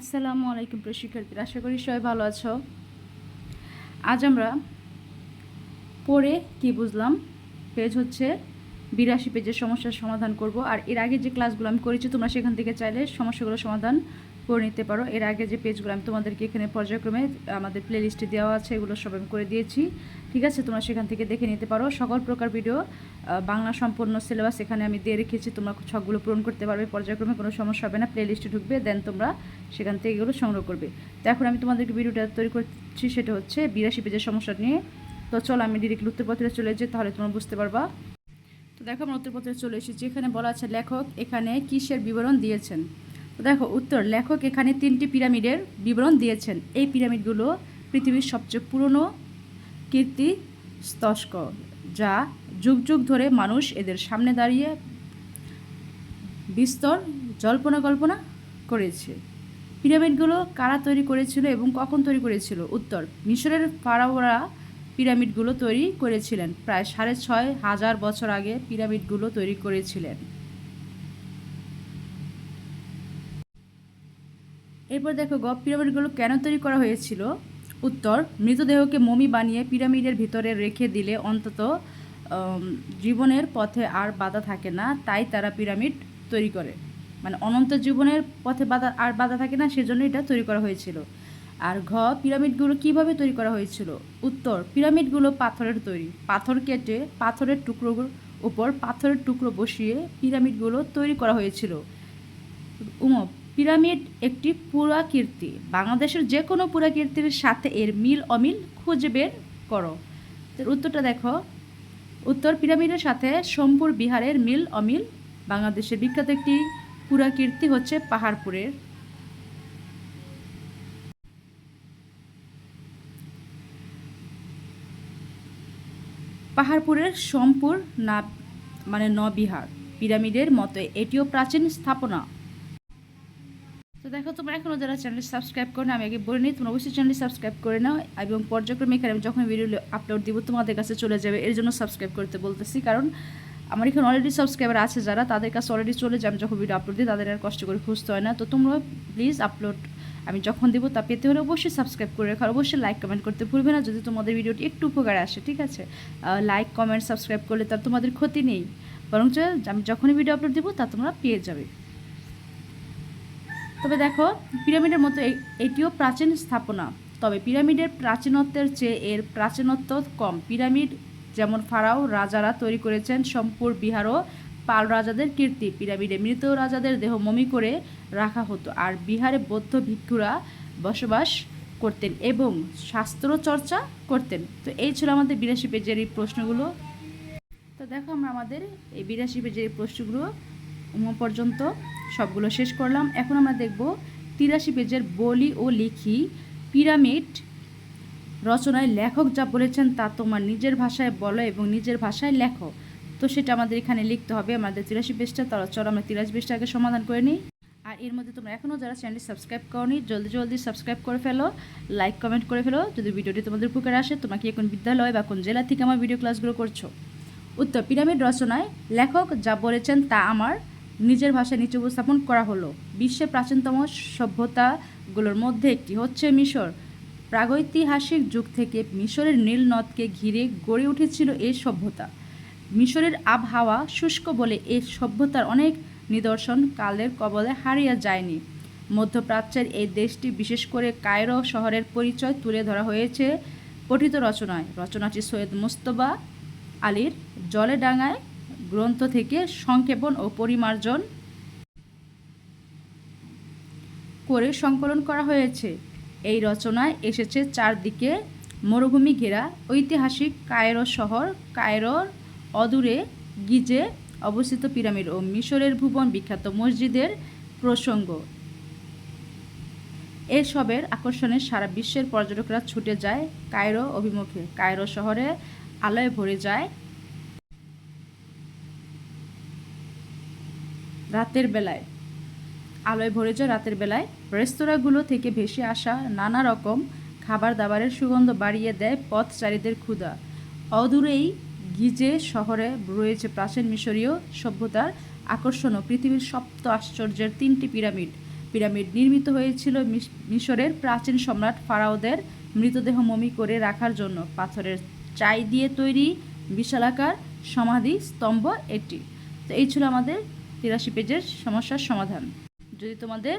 আসসালামু আলাইকুম প্রিয় শিক্ষার্থীরা আশা করি সবাই ভালো আছো। আজ আমরা পড়ে কি বুঝলাম? পেজ হচ্ছে বিরাশি পেজের সমস্যার সমাধান করব। আর এর আগে যে ক্লাসগুলো আমি করেছি, তোমরা সেখান থেকে চাইলে সমস্যাগুলো সমাধান করে নিতে পারো। এর আগে যে পেজগুলো আমি তোমাদেরকে এখানে পর্যায়ক্রমে আমাদের প্লে লিস্টে দেওয়া আছে, এগুলো সব আমি করে দিয়েছি। ঠিক আছে, তোমরা সেখান থেকে দেখে নিতে পারো। সকল প্রকার ভিডিও বাংলা সম্পূর্ণ সিলেবাস এখানে আমি দিয়ে রেখেছি। তোমরা ছকগুলো পূরণ করতে পারবে, পর্যায়ক্রমে কোনো সমস্যা হবে না। প্লে লিস্টে ঢুকবে দেন তোমরা সেখান থেকে এগুলো সংগ্রহ করবে। তো এখন আমি তোমাদেরকে ভিডিওটা তৈরি করছি, সেটা হচ্ছে বিরাশি পেজের সমস্যা নিয়ে। তো চলো, আমি ডিরেক্ট উত্তরপত্রে চলে যাই তাহলে তোমরা বুঝতে পারবা। তো দেখো, আমরা উত্তরপত্রে চলে এসেছি। এখানে বলা আছে, লেখক এখানে কিসের বিবরণ দিয়েছেন? তো দেখো, উত্তর, লেখক এখানে তিনটি পিরামিডের বিবরণ দিয়েছেন। এই পিরামিডগুলো পৃথিবীর সবচেয়ে পুরনো কীর্তি স্তস্ক, যা যুগ যুগ ধরে মানুষ এদের সামনে দাঁড়িয়ে বিস্তর জল্পনা কল্পনা করেছে। পিরামিডগুলো কারা তৈরি করেছিল এবং কখন তৈরি করেছিল? উত্তর, মিশরের ফারাওরা পিরামিডগুলো তৈরি করেছিলেন। প্রায় সাড়ে ছয় হাজার বছর আগে পিরামিডগুলো তৈরি করেছিলেন। এরপর দেখো গ পিরামিডগুলো কেন তৈরি করা হয়েছিল? উত্তর, মৃতদেহকে মমি বানিয়ে পিরামিডের ভিতরে রেখে দিলে অন্তত জীবনের পথে আর বাধা থাকে না, তাই তারা পিরামিড তৈরি করে। মানে অনন্ত জীবনের পথে বাধা, আর বাধা থাকে না, সেজন্য এটা তৈরি করা হয়েছিল। আর ঘ, পিরামিডগুলো কীভাবে তৈরি করা হয়েছিল? উত্তর, পিরামিডগুলো পাথরের তৈরি। পাথর কেটে পাথরের টুকরোর উপর পাথরের টুকরো বসিয়ে পিরামিডগুলো তৈরি করা হয়েছিল। উম পিরামিড একটি পুরাকীর্তি। বাংলাদেশের যে কোনো পুরাকীর্তির সাথে এর মিল অমিল খুঁজে বের করো। উত্তরটা দেখো। উত্তর পিরামিডের সাথে সোমপুর বিহারের মিল অমিল। বাংলাদেশের বিখ্যাত একটি পুরাকীর্তি হচ্ছে পাহাড়পুরের। পাহাড়পুরের সোমপুর না মানে নবিহার। পিরামিডের মতো এটিও প্রাচীন স্থাপনা। দেখো তোমরা এখনও যারা চ্যানেল সাবস্ক্রাইব করো না, আমি আগে বলে নিই, তোমরা অবশ্যই চ্যানেল সাবস্ক্রাইব করে নাও এবং পর্যায়ক্রমে এখানে আমি যখন ভিডিও আপলোড দিব, তোমাদের কাছে চলে যাবে। এর জন্য সাবস্ক্রাইব করতে বলতেছি, কারণ আমার এখানে অলরেডি সাবস্ক্রাইবার আছে যারা, তাদের কাছে অলরেডি চলে যায় আমি যখন ভিডিও আপলোড দিই, তাদের আর কষ্ট করে খুঁজতে হয় না। তো তোমরা প্লিজ আপলোড আমি যখন দেবো তা পেতে হলে অবশ্যই সাবস্ক্রাইব করে রাখো অবশ্যই লাইক কমেন্ট করতে ভুলবে না যদি তোমাদের ভিডিওটি একটু উপকারে আসে, ঠিক আছে? লাইক কমেন্ট সাবস্ক্রাইব করলে তার তোমাদের ক্ষতি নেই, বরঞ্চ আমি যখনই ভিডিও আপলোড দেবো তা তোমরা পেয়ে যাবে। তবে দেখো, পিরামিডের মতো এটিও প্রাচীন স্থাপনা। তবে পিরামিডের প্রাচীনত্বের চেয়ে এর প্রাচীনত্ব কম। পিরামিড যেমন ফারাও রাজারা তৈরি করেছেন সম্পুর বিহারও পাল রাজাদের কীর্তি। পিরামিডে মৃত রাজাদের দেহ মমি করে রাখা হতো। আর বিহারে বৌদ্ধ ভিক্ষুরা বসবাস করতেন এবং শাস্ত্র চর্চা করতেন। তো এই ছিল আমাদের বিরাশি পেজের এই প্রশ্নগুলো। তো দেখো আমরা আমাদের এই বিরাশি পেজের এই প্রশ্নগুলো পর্যন্ত সবগুলো শেষ করলাম। এখন আমরা দেখব তিরাশি পেজের বলি ও লিখি পিরামিড রচনায় লেখক যা বলেছেন তা তোমার নিজের ভাষায় বলো এবং নিজের ভাষায় লেখো। তো সেটা আমাদের এখানে লিখতে হবে। আমাদের তিরাশি পেজটা তারা চলো আমরা তিরাশি পেজটা আগে সমাধান করে নিই। আর এর মধ্যে তোমরা এখনও যারা চ্যানেলটি সাবস্ক্রাইব করনি, জলদি জলদি সাবস্ক্রাইব করে ফেলো লাইক কমেন্ট করে ফেলো। যদি ভিডিওটি তোমাদের উপকারে আসে তোমাকে কোন বিদ্যালয় বা কোন জেলা থেকে আমার ভিডিও ক্লাসগুলো করছ? উত্তর, পিরামিড রচনায় লেখক যা বলেছেন তা আমার নিজের ভাষায় নিচে উপস্থাপন করা হলো। বিশ্বের প্রাচীনতম সভ্যতাগুলোর মধ্যে একটি হচ্ছে মিশর। প্রাগৈতিহাসিক যুগ থেকে মিশরের নীল নদকে ঘিরে গড়ে উঠেছিল এই সভ্যতা। মিশরের আবহাওয়া শুষ্ক বলে এই সভ্যতার অনেক নিদর্শন কালের কবলে হারিয়ে যায়নি। মধ্যপ্রাচ্যের এই দেশটি বিশেষ করে কায়রো শহরের পরিচয় তুলে ধরা হয়েছে পঠিত রচনায়। রচনাটি সৈয়দ মুস্তবা আলীর জলে ডাঙায় গ্রন্থ থেকে সংক্ষেপণ ও পরিমার্জন করে সংকলন করা হয়েছে। এই রচনায় এসেছে চারদিকে মরুভূমি ঘেরা, ঐতিহাসিক কায়রো শহর, কায়রোর অদূরে গিজে অবস্থিত পিরামিড ও মিশরের ভুবন বিখ্যাত মসজিদের প্রসঙ্গ। এসবের আকর্ষণে সারা বিশ্বের পর্যটকরা ছুটে যায় কায়রো অভিমুখে। কায়রো শহরে আলোয় ভরে যায় রাতের বেলায়। আলোয় ভরে যায় রাতের বেলায়। রেস্তোরাঁগুলো থেকে ভেসে আসা নানা রকম খাবার দাবারের সুগন্ধ বাড়িয়ে দেয় পথচারীদের ক্ষুধা। অদূরেই গিজে শহরে রয়েছে প্রাচীন মিশরীয় সভ্যতার আকর্ষণ ও পৃথিবীর সপ্ত আশ্চর্যের তিনটি পিরামিড। পিরামিড নির্মিত হয়েছিল মিশ- মিশরের প্রাচীন সম্রাট ফারাওদের মৃতদেহ মমি করে রাখার জন্য। পাথরের চাই দিয়ে তৈরি বিশালাকার সমাধি স্তম্ভ এটি তো এই ছিল আমাদের তিরাশি পেজের সমস্যার সমাধান। যদি তোমাদের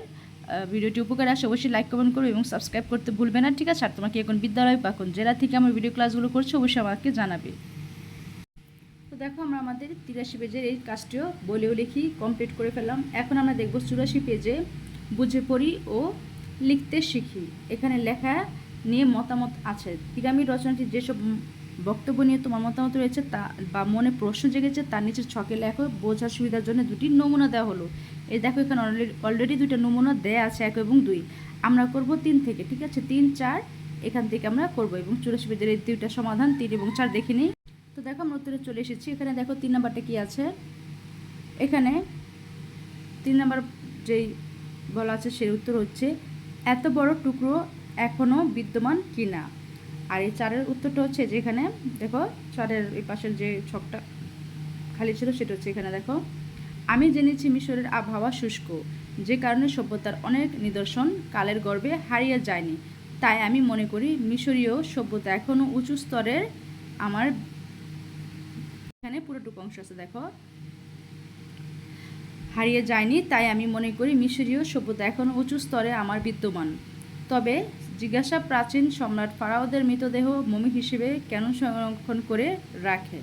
ভিডিওটি উপকার আসে, অবশ্যই লাইক কমেন্ট করবে এবং সাবস্ক্রাইব করতে ভুলবে না, ঠিক আছে? আর তোমাকে এখন বিদ্যালয় বা কোন জেলা থেকে আমার ভিডিও ক্লাসগুলো করছ, অবশ্যই আমাকে জানাবে। তো দেখো, আমরা আমাদের তিরাশি পেজের এই কাজটিও বলেও লিখি কমপ্লিট করে ফেললাম। এখন আমরা দেখব চুরাশি পেজে বুঝে পড়ি ও লিখতে শিখি। এখানে লেখা নিয়ে মতামত আছে। পিরামিড রচনাটি যেসব বক্তব্য নিয়ে তোমার মতামত রয়েছে, তা বা মনে প্রশ্ন জেগেছে, তার নিচে ছকে লেখো, বোঝার সুবিধার জন্য দুটি নমুনা দেওয়া হলো। এই দেখো, এখানে অলরেডি দুইটা নমুনা দেয়া আছে, এক এবং দুই। আমরা করব তিন থেকে, ঠিক আছে? তিন, চার, এখান থেকে আমরা করব এবং চুরাশি পেজের এই দুইটা সমাধান, তিন এবং চার দেখে নিই। তো দেখো, আমরা উত্তরে চলে এসেছি। এখানে দেখো, তিন নাম্বারটা কি আছে? এখানে তিন নাম্বার যেই বলা আছে, সেই উত্তর হচ্ছে, এত বড় টুকরো এখনও বিদ্যমান কিনা? আর এই চারের উত্তরটা হচ্ছে যে এখানে দেখো, চারের এই পাশের যে ছকটা খালি ছিল, সেটা হচ্ছে এখানে, দেখো। আমি জেনেছি মিশরের আবহাওয়া শুষ্ক, যে কারণে সভ্যতার অনেক নিদর্শন কালের গর্ভে হারিয়ে যায়নি। তাই আমি মনে করি মিশরীয় সভ্যতা এখনও উঁচু স্তরের আমার এখানে পুরোটুকু অংশ আছে, দেখো। হারিয়ে যায়নি, তাই আমি মনে করি মিশরীয় সভ্যতা এখনও উঁচু স্তরে আমার বিদ্যমান। তবে জিজ্ঞাসা প্রাচীন সম্রাট ফারাওদের মৃতদেহ মমি হিসেবে কেন সংরক্ষণ করে রাখে?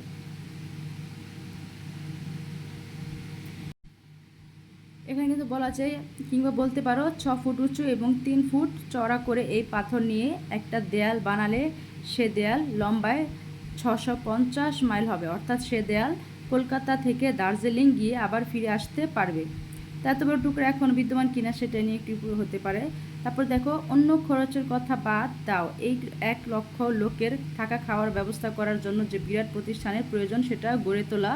এখানে কিন্তু বলা যায়, কিংবা বলতে পারো, ছ ফুট উঁচু এবং তিন ফুট চড়া করে এই পাথর নিয়ে একটা দেয়াল বানালে সে দেয়াল লম্বায় ছশো পঞ্চাশ মাইল হবে। অর্থাৎ সে দেয়াল কলকাতা থেকে দার্জিলিং গিয়ে আবার ফিরে আসতে পারবে। তা এত বড় টুকরো এখন বিদ্যমান কিনা সেটা নিয়ে একটু হতে পারে। তারপর দেখো, অন্য খরচের কথা বাদ দাও। এই এক লক্ষ লোকের থাকা খাওয়ার ব্যবস্থা করার জন্য যে বিরাট প্রতিষ্ঠানের প্রয়োজন সেটা গড়ে তোলা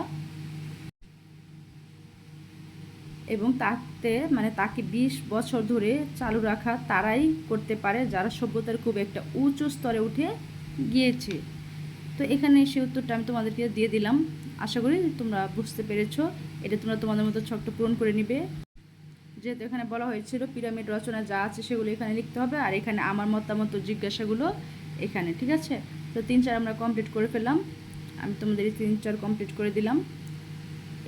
এবং তাতে মানে তাকে বিশ বছর ধরে চালু রাখা তারাই করতে পারে যারা সভ্যতার খুব একটা উঁচু স্তরে উঠে গিয়েছে। তো এখানে সে উত্তরটা আমি তোমাদেরকে দিয়ে দিলাম। আশা করি তোমরা বুঝতে পেরেছ। এটা তোমরা তোমাদের মতো ছকটা পূরণ করে নিবে। যেহেতু এখানে বলা হয়েছিল পিরামিড রচনা যা আছে সেগুলো এখানে লিখতে হবে, আর এখানে আমার মতামত জিজ্ঞাসাগুলো এখানে, ঠিক আছে? তো তিন চার আমরা কমপ্লিট করে ফেললাম। আমি তোমাদের এই তিন চার কমপ্লিট করে দিলাম।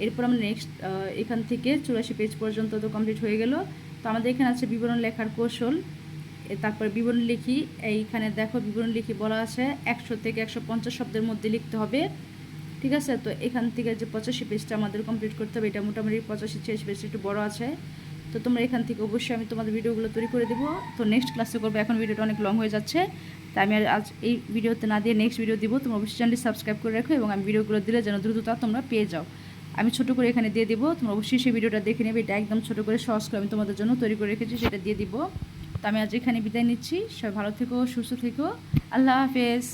এরপর আমরা নেক্সট এখান থেকে চুরাশি পেজ পর্যন্ত তো কমপ্লিট হয়ে গেল। তো আমাদের এখানে আছে বিবরণ লেখার কৌশল। তারপর বিবরণ লিখি। এইখানে দেখো বিবরণ লিখি বলা আছে, একশো থেকে একশো পঞ্চাশ শব্দের মধ্যে লিখতে হবে। ঠিক আছে? তো এখান থেকে যে পঁচাশি পেজটা আমাদের কমপ্লিট করতে হবে, এটা মোটামুটি পঁচাশি, ছিয়াশি পেজটা একটু বড় আছে। তো তোমরা এখান থেকে অবশ্যই আমি তোমাদের ভিডিওগুলো তৈরি করে দেবো। তো নেক্সট ক্লাসে করব, এখন ভিডিওটা অনেক লং হয়ে যাচ্ছে। তাই আমি আর আজ এই ভিডিওতে না দিয়ে নেক্সট ভিডিও দিব। তোমরা অবশ্যই চ্যানেলটি সাবস্ক্রাইব করে রাখো এবং আমি ভিডিওগুলো দিলে যেন দ্রুত তা তোমরা পেয়ে যাও। আমি ছোট করে এখানে দিয়ে দিব। তোমরা অবশ্যই সেই ভিডিওটা দেখে নেবে। এটা একদম ছোট করে সহজ করে আমি তোমাদের জন্য তৈরি করে রেখেছি, সেটা দিয়ে দিব। তো আমি আজ এখানে বিদায় নিচ্ছি। সবাই ভালো থেকো, সুস্থ থেকো। আল্লাহ হাফেজ।